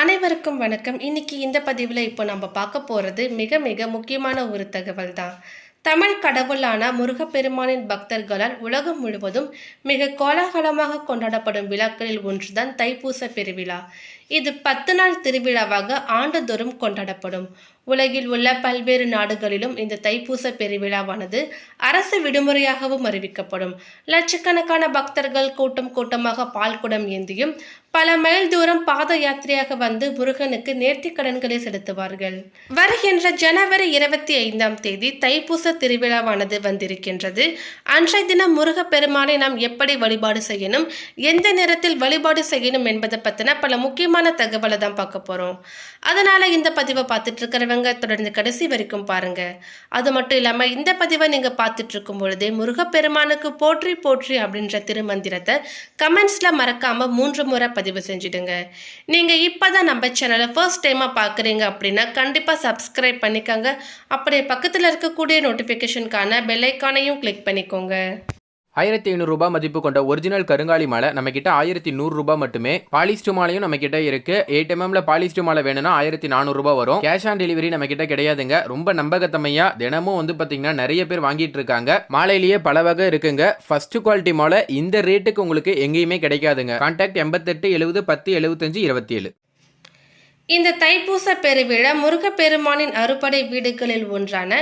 அனைவருக்கும் வணக்கம். இன்னைக்கு இந்த பதிவில் இப்போ நம்ம பார்க்க போகிறது மிக மிக முக்கியமான ஒரு தகவல் தான் தமிழ் கடவுளான முருகப்பெருமானின் பக்தர்களால் உலகம் முழுவதும் மிக கோலாகலமாக கொண்டாடப்படும் விழாக்களில் ஒன்றுதான் தைப்பூச பெருவிழா. இது பத்து நாள் திருவிழாவாக ஆண்டுதோறும் கொண்டாடப்படும். உலகில் உள்ள பல்வேறு நாடுகளிலும் இந்த தைப்பூச பெருவிழாவானது அரசு விடுமுறையாகவும் அறிவிக்கப்படும். லட்சக்கணக்கான பக்தர்கள் கூட்டம் கூட்டமாக பால்குடம் ஏந்தியும் பல மைல் தூரம் பாத யாத்திரையாக வந்து முருகனுக்கு நேர்த்திக் கடன்களை செலுத்துவார்கள். வருகின்ற ஜனவரி இருபத்தி ஐந்தாம் தேதி தைப்பூச திருவிழாவானது வந்திருக்கின்றது. அன்றைய தினம் முருகப்பெருமானை நாம் எப்படி வழிபாடு செய்யணும் எந்த நேரத்தில் வழிபாடு செய்யணும் என்பதை பற்றின பல முக்கியமான தகவலை தான் பார்க்க போகிறோம் அதனால் இந்த பதிவை பார்த்துட்டு இருக்கிறவங்க தொடர்ந்து கடைசி வரைக்கும் பாருங்க. அது மட்டும் இல்லாமல் இந்த பதிவை நீங்கள் பார்த்துட்டு இருக்கும் பொழுதே முருகப்பெருமானுக்கு போற்றி போற்றி அப்படின்ற திருமந்திரத்தை கமெண்ட்ஸில் மறக்காமல் மூன்று முறை பதிவு செஞ்சுடுங்க. நீங்கள் இப்போ தான் நம்ம சேனலை ஃபர்ஸ்ட் டைமாக பார்க்குறீங்க அப்படின்னா கண்டிப்பாக சப்ஸ்கிரைப் பண்ணிக்கோங்க. அப்படியே பக்கத்தில் இருக்கக்கூடிய நோட்டிஃபிகேஷனுக்கான பெல்லைக்கானையும் கிளிக் பண்ணிக்கோங்க. ஆயிரத்தி ஐநூறுரூபா மதிப்பு கொண்ட ஒரிஜினல் கருங்காலி மாலை நம்ம கிட்ட ஆயிரத்தி நூறுரூபா மட்டுமே. பாலிஸ்டு மாலையும் நம்ம கிட்ட இருக்கு எயிட் எம்எம்ல பாலிஸ்டு மாலை வேணும்னா ஆயிரத்தி நானூறுரூபா வரும். கேஷ் ஆன் டெலிவரி நம்ம கிட்ட கிடையாதுங்க. ரொம்ப நம்பகத்தமையா தினமும் வந்து பாத்தீங்கன்னா நிறைய பேர் வாங்கிட்டு இருக்காங்க. மாலையிலேயே பல வகை இருக்குங்க. ஃபர்ஸ்ட் குவாலிட்டி மாலை இந்த ரேட்டுக்கு உங்களுக்கு எங்கேயுமே கிடைக்காதுங்க. கான்டாக்ட் எண்பத்தெட்டு எழுபது பத்து எழுபத்தஞ்சு இருபத்தி ஏழு இந்த தைப்பூச பெருவிழா முருகப்பெருமானின் அறுபடை வீடுகளில் ஒன்றான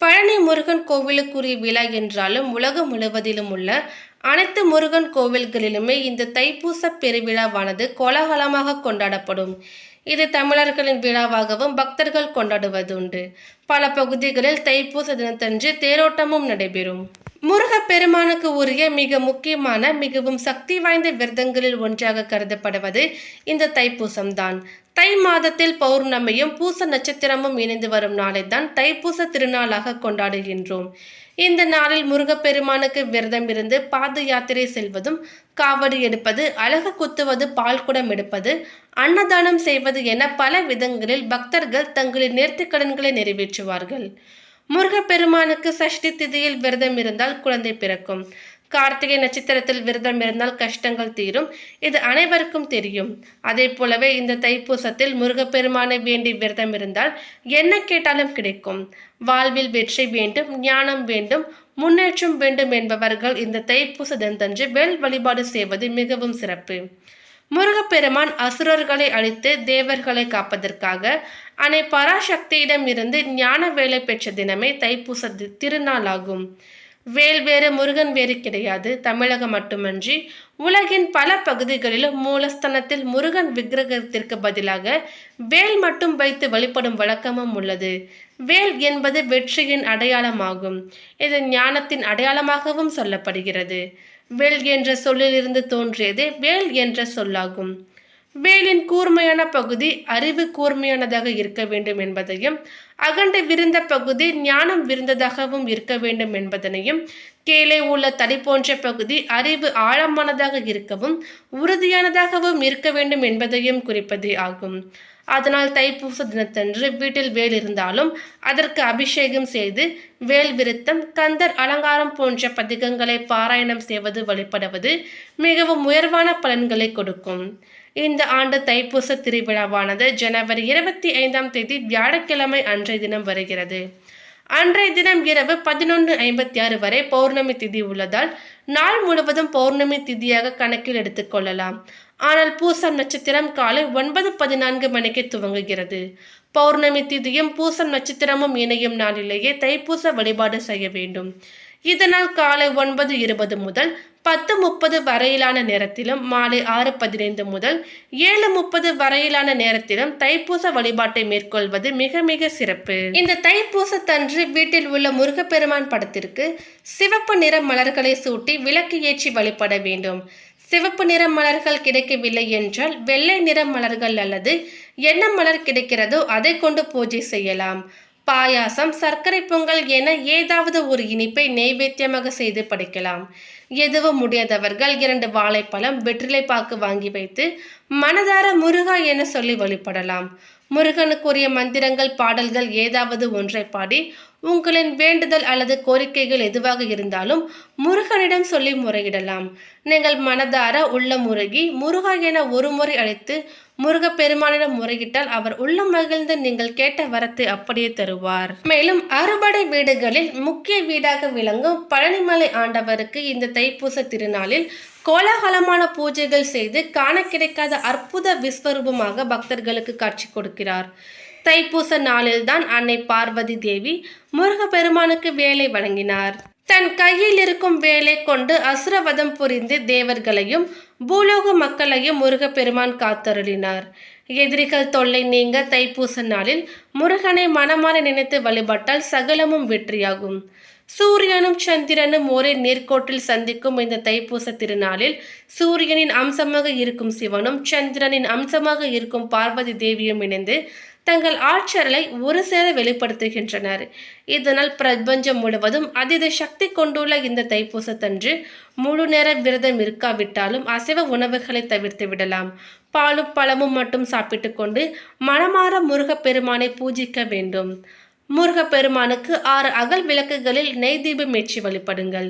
பழனி முருகன் கோவிலுக்குரிய விழா என்றாலும் உலகம் முழுவதிலும் உள்ள அனைத்து முருகன் கோவில்களிலுமே இந்த தைப்பூச பெருவிழாவானது கோலாகலமாக கொண்டாடப்படும். இது தமிழர்களின் விழாவாகவும் பக்தர்கள் கொண்டாடுவதுண்டு. பல பகுதிகளில் தைப்பூச தினத்தன்று தேரோட்டமும் நடைபெறும். முருகப்பெருமானுக்கு உரிய மிக முக்கியமான மிகவும் சக்தி வாய்ந்த விரதங்களில் ஒன்றாக கருதப்படுவது இந்த தைப்பூசம்தான். தை மாதத்தில் பௌர்ணமியும் பூச நட்சத்திரமும் இணைந்து வரும் நாளை தான் தைப்பூச திருநாளாக கொண்டாடுகின்றோம். இந்த நாளில் முருகப்பெருமானுக்கு விரதம் இருந்து பாத யாத்திரை செல்வதும் காவடி எடுப்பது அழகு குத்துவது பால்குடம் எடுப்பது அன்னதானம் செய்வது என பல விதங்களில் பக்தர்கள் தங்களின் நேர்த்திக்கடன்களை நிறைவேற்றுவார்கள். முருகப்பெருமானுக்கு சஷ்டி திதியில் விரதம் இருந்தால் குழந்தை பிறக்கும். கார்த்திகை நட்சத்திரத்தில் விரதம் இருந்தால் கஷ்டங்கள் தீரும். இது அனைவருக்கும் தெரியும். அதே போலவே இந்த தைப்பூசத்தில் முருகப்பெருமானை வேண்டி விரதம் இருந்தால் என்ன கேட்டாலும் கிடைக்கும். வாழ்வில் வெற்றி வேண்டும் ஞானம் வேண்டும் முன்னேற்றம் வேண்டும் என்பவர்கள் இந்த தைப்பூச தினத்தன்று வேல் வழிபாடு செய்வது மிகவும் சிறப்பு. முருகப்பெருமான் அசுரர்களை அழித்து தேவர்களை காப்பதற்காக அன்னை பராசக்தியிடம் இருந்து ஞான வேலை பெற்ற தினமே தைப்பூச தி- திருநாளாகும். வேல் வேறு முருகன் வேறு கிடையாது. தமிழகம் மட்டுமன்றி உலகின் பல பகுதிகளிலும் மூலஸ்தானத்தில் முருகன் விக்கிரகத்திற்கு பதிலாக வேல் மட்டும் வைத்து வழிபடும் வழக்கமும் உள்ளது. வேல் என்பது வெற்றியின் அடையாளமாகும். இது ஞானத்தின் அடையாளமாகவும் சொல்லப்படுகிறது. வேல் என்ற சொல்லிலிருந்து தோன்றியதே வேல் என்ற சொல்லாகும். வேலின் கூர்மையான பகுதி அறிவு கூர்மையானதாக இருக்க வேண்டும் என்பதையும் அகண்ட விருந்த பகுதி ஞானம் விருந்ததாகவும் இருக்க வேண்டும் என்பதனையும் கீழே உள்ள தடி போன்ற பகுதி அறிவு ஆழமானதாக இருக்கவும் உறுதியானதாகவும் இருக்க வேண்டும் என்பதையும் குறிப்பது ஆகும். அதனால் தைப்பூச தினத்தன்று வீட்டில் வேல் இருந்தாலும் அதற்கு அபிஷேகம் செய்து வேல் விருத்தம் கந்தர் அலங்காரம் போன்ற பதிகங்களை பாராயணம் செய்வது வழிபடுவது மிகவும் உயர்வான பலன்களை கொடுக்கும். இந்த ஆண்டு தைப்பூச திருவிழாவானது ஜனவரி இருபத்தி ஐந்தாம் தேதி வியாழக்கிழமை அன்றைய தினம் வருகிறது. அன்றைய தினம் இரவு பதினொன்று ஐம்பத்தி ஆறு வரை பௌர்ணமி திதி உள்ளதால் நாள் முழுவதும் பௌர்ணமி திதியாக கணக்கில் எடுத்துக்கொள்ளலாம் ஆனால் பூசம் நட்சத்திரம் காலை ஒன்பது பதினான்கு மணிக்கு துவங்குகிறது. பௌர்ணமி திதியும் பூசம் நட்சத்திரமும் இணையும் நாளிலேயே தைப்பூச வழிபாடு செய்ய வேண்டும். இதனால் காலை ஒன்பது இருபது முதல் பத்து முப்பது வரையிலான நேரத்திலும் மாலை ஆறு பதினைந்து முதல் ஏழு முப்பது வரையிலான நேரத்திலும் தைப்பூச வழிபாட்டை மேற்கொள்வது மிக மிக சிறப்பு. இந்த தைப்பூசத்தன்று வீட்டில் உள்ள முருகப்பெருமான் படத்திற்கு சிவப்பு நிற மலர்களை சூட்டி விளக்கு ஏற்றி வழிபட வேண்டும். சிவப்பு நிற மலர்கள் கிடைக்கவில்லை என்றால் வெள்ளை நிற மலர்கள் அல்லது என்ன மலர் கிடைக்கிறதோ அதை கொண்டு பூஜை செய்யலாம். பாயாசம் சர்க்கரை பொங்கல் என ஏதாவது ஒரு இனிப்பை நெய்வேத்தியமாக செய்து படைக்கலாம். எதுவும் முடியாதவர்கள் இரண்டு வாழைப்பழம் வெற்றிலை பாக்கு வாங்கி வைத்து மனதார முருகா என சொல்லி வழிபடலாம். முருகனுக்குரிய மந்திரங்கள் பாடல்கள் ஏதாவது ஒன்றை பாடி உங்களின் வேண்டுதல் அல்லது கோரிக்கைகள் எதுவாக இருந்தாலும் முருகனிடம் சொல்லி முறையிடலாம். நீங்கள் மனதார உள்ள முருகி முருகா என ஒரு முறை அழைத்து முருகப்பெருமானிடம் முறையிட்டால் அவர் உள்ளம் மகிழ்ந்து நீங்கள் கேட்ட வரத்தை அப்படியே தருவார். மேலும் அறுபடை வீடுகளில் முக்கிய வீடாக விளங்கும் பழனிமலை ஆண்டவருக்கு இந்த தைப்பூச திருநாளில் கோலாகலமான பூஜைகள் செய்து காண கிடைக்காத அற்புத விஸ்வரூபமாக பக்தர்களுக்கு காட்சி கொடுக்கிறார். தைப்பூச நாளில்தான் அன்னை பார்வதி தேவி முருகப்பெருமானுக்கு வேலை வழங்கினார். தன் கையில் இருக்கும் வேலை கொண்டு அசுரவதம் புரிந்து தேவர்களையும் பூலோக மக்களையும் முருகப்பெருமான் காத்தருளினார். எதிரிகள் தொல்லை நீங்க தைப்பூச நாளில் முருகனை மனமாற நினைத்து வழிபட்டால் சகலமும் வெற்றியாகும். சூரியனும் சந்திரனும் ஒரே நேர்கோட்டில் சந்திக்கும் இந்த தைப்பூச திருநாளில் சூரியனின் அம்சமாக இருக்கும் சிவனும் சந்திரனின் அம்சமாக இருக்கும் பார்வதி தேவியும் இணைந்து தங்கள் ஆற்றலை ஒரு சேர வெளிப்படுத்துகின்றனர். இதனால் பிரபஞ்சம் முழுவதும் அதீத சக்தி கொண்டுள்ள இந்த தைப்பூசத்தன்று முழு நேர விரதம் இருக்காவிட்டாலும் அசைவ உணவுகளை தவிர்த்து விடலாம். பாலும் பழமும் மட்டும் சாப்பிட்டு கொண்டு மனமாற முருகப்பெருமானை பூஜிக்க வேண்டும். முருகப்பெருமானுக்கு ஆறு அகல் விளக்குகளில் நெய் தீபம் ஏற்றி வழிபடுங்கள்.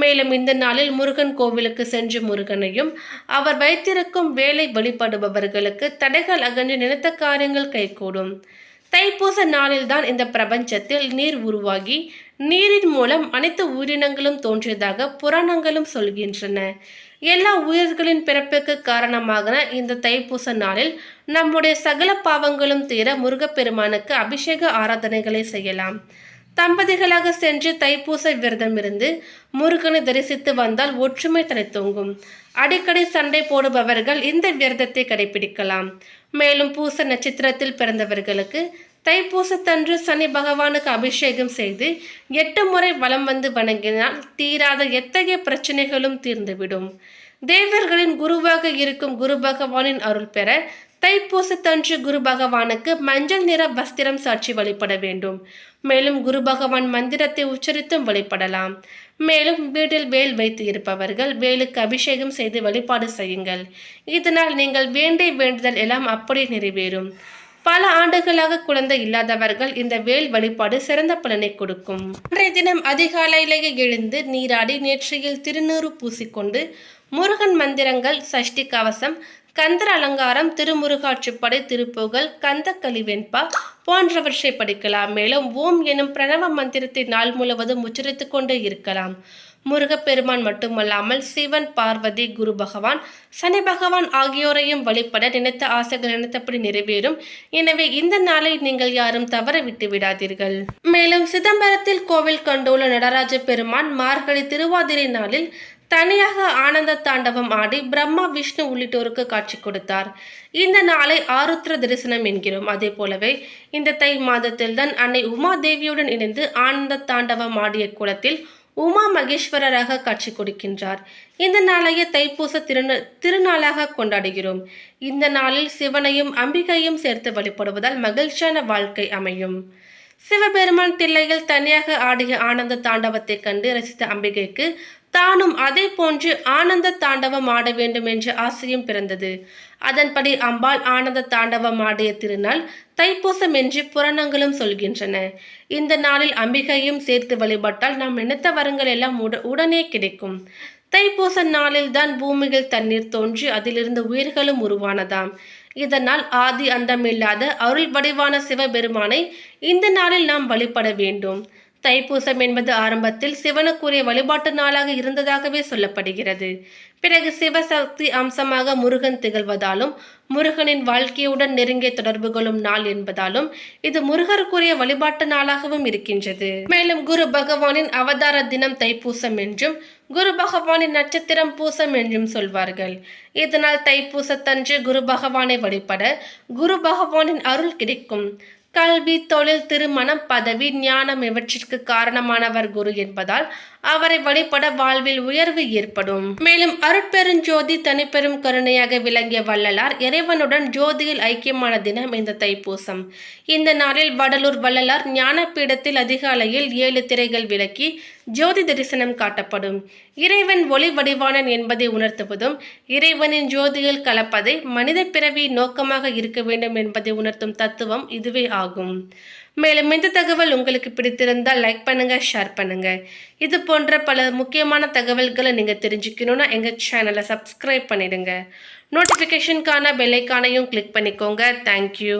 மேலும் இந்த நாளில் முருகன் கோவிலுக்கு சென்று முருகனையும் அவர் வைத்திருக்கும் வேலை வழிபடுபவர்களுக்கு தடைகள் அகன்று நினைத்த காரியங்கள் கைகூடும். தைப்பூச நாளில்தான் இந்த பிரபஞ்சத்தில் நீர் உருவாகி நீரின் மூலம் அனைத்து உயிரினங்களும் தோன்றியதாக புராணங்களும் சொல்கின்றன. எல்லா உயிர்களின் பிறப்புக்கு காரணமாக இந்த தைப்பூச நாளில் நம்முடைய சகல பாவங்களும் தீர முருகப்பெருமானுக்கு அபிஷேக ஆராதனைகளை செய்யலாம். தம்பதிகளாக சென்று தைப்பூச விரதம் இருந்து முருகனை தரிசித்து வந்தால் ஒற்றுமை தலைத்தோங்கும் அடிக்கடி சண்டை போடுபவர்கள் இந்த விரதத்தை கடைபிடிக்கலாம். மேலும் பூச நட்சத்திரத்தில் பிறந்தவர்களுக்கு தைப்பூசத்தன்று சனி பகவானுக்கு அபிஷேகம் செய்து எட்டு முறை வலம் வந்து வணங்கினால் தீராத எத்தகைய பிரச்சனைகளும் தீர்ந்துவிடும். தேவர்களின் குருவாக இருக்கும் குரு பகவானின் அருள் பெற தைப்பூசத்தன்று குரு பகவானுக்கு மஞ்சள் நிற வஸ்திரம் சாட்சி வழிபட வேண்டும். மேலும் குரு பகவான் மந்திரத்தை உச்சரித்தும் வழிபடலாம். மேலும் வீட்டில் வேல் வைத்து இருப்பவர்கள் வேலுக்கு அபிஷேகம் செய்து வழிபாடு செய்யுங்கள். இதனால் நீங்கள் வேண்டிய வேண்டுதல் எல்லாம் அப்படியே நிறைவேறும். பல ஆண்டுகளாக குழந்தை இல்லாதவர்கள் இந்த வேல் வழிபாடு சிறந்த பலனை கொடுக்கும். அன்றைய தினம் அதிகாலையிலேயே எழுந்து நீராடி நேற்றையில் திருநூறு பூசிக்கொண்டு முருகன் மந்திரங்கள் சஷ்டி கவசம் கந்தர் அலங்காரம் திருமுருகாற்றுப்படை திருப்புகழ் கந்த கலிவெண்பா போன்றவற்றை படிக்கலாம். மேலும் ஓம் எனும் பிரணவ மந்திரத்தை நாள் முழுவதும் உச்சரித்து கொண்டே இருக்கலாம். முருகப்பெருமான் மட்டுமல்லாமல் சிவன் பார்வதி குரு பகவான் சனி பகவான் ஆகியோரையும் வழிபட நினைத்த ஆசைகள் நினைத்தபடி நிறைவேறும். எனவே இந்த நாளை நீங்கள் யாரும் தவற விட்டு விடாதீர்கள். மேலும் சிதம்பரத்தில் கோவில் கண்டுள்ள நடராஜ பெருமான் மார்கழி திருவாதிரை நாளில் தனியாக ஆனந்த தாண்டவம் ஆடி பிரம்மா விஷ்ணு உள்ளிட்டோருக்கு காட்சி கொடுத்தார். இந்த நாளை ஆருத்ர தரிசனம் என்கிறோம். அதே போலவே இந்த தை மாதத்தில் தான் அன்னை உமாதேவியுடன் இணைந்து ஆனந்த தாண்டவம் ஆடிய குளத்தில் உமா மகேஸ்வரராக காட்சி கொடுக்கின்றார். இந்த நாளைய தைப்பூச திருந திருநாளாக கொண்டாடுகிறோம். இந்த நாளில் சிவனையும் அம்பிகையும் சேர்த்து வழிபடுவதால் மகிழ்ச்சியான வாழ்க்கை அமையும். சிவபெருமான் தில்லையில் தனியாக ஆடிய ஆனந்த தாண்டவத்தை கண்டு ரசித்த அம்பிகைக்கு தானும் அதே போன்று ஆனந்த தாண்டவம் ஆட வேண்டும் என்ற ஆசையும் பிறந்தது. அதன்படி அம்பாள் ஆனந்த தாண்டவம் ஆடிய திருநாள் தைப்பூசம் என்று புராணங்களும் சொல்கின்றன. இந்த நாளில் அம்பிகையும் சேர்த்து வழிபட்டால் நாம் நினைத்த வரங்கள் எல்லாம் உட உடனே கிடைக்கும். தைப்பூச நாளில் தான் பூமியில் தண்ணீர் தோன்றி அதிலிருந்து உயிர்களும் உருவானதாம். இதனால் ஆதி அந்தமில்லாத அருள் வடிவான சிவபெருமானை இந்த நாளில் நாம் வழிபட வேண்டும். தைப்பூசம் என்பது ஆரம்பத்தில் சிவனுக்குரிய வழிபாட்டு நாளாக இருந்ததாகவே சொல்லப்படுகிறது. பிறகு சிவசக்தி அம்சமாக முருகன் திகழ்வதாலும் முருகனின் வாழ்க்கையுடன் நெருங்கிய தொடர்பு கொள்ளும் நாள் என்பதாலும் இது முருகருக்குரிய வழிபாட்டு நாளாகவும் இருக்கின்றது. மேலும் குரு பகவானின் அவதார தினம் தைப்பூசம் என்றும் குரு பகவானின் நட்சத்திரம் பூசம் என்றும் சொல்வார்கள். இதனால் தைப்பூசத்தன்று குரு பகவானை வழிபட குரு பகவானின் அருள் கிடைக்கும். கல்வி தொழில் திருமணம் பதவி ஞானம் இவற்றிற்கு காரணமானவர் குரு என்பதால் அவரை வழிபட வாழ்வில் உயர்வு ஏற்படும். மேலும் அருட்பெருஞ்சோதி தனிப்பெரும் கருணையாக விளங்கிய வள்ளலார் இறைவனுடன் ஜோதியில் ஐக்கியமான தினம் இந்த தைப்பூசம். இந்த நாளில் வடலூர் வள்ளலார் ஞானப்பீடத்தில் அதிகாலையில் ஏழு திரைகள் விளக்கி ஜோதி தரிசனம் காட்டப்படும். இறைவன் ஒளி வடிவானன் என்பதை உணர்த்துவதும் இறைவனின் ஜோதியில் கலப்பதை மனித பிறவி நோக்கமாக இருக்க வேண்டும் என்பதை உணர்த்தும் தத்துவம் இதுவே ஆகும். மேலும் இந்த தகவல் உங்களுக்கு பிடித்திருந்தால் லைக் பண்ணுங்க ஷேர் பண்ணுங்க. இது போன்ற பல முக்கியமான தகவல்களை நீங்கள் தெரிஞ்சுக்கணுன்னா எங்கள் சேனலை சப்ஸ்கிரைப் பண்ணிடுங்க. நோட்டிஃபிகேஷனுக்கான பெல்லைக்கானையும் கிளிக் பண்ணிக்கோங்க. தேங்க்யூ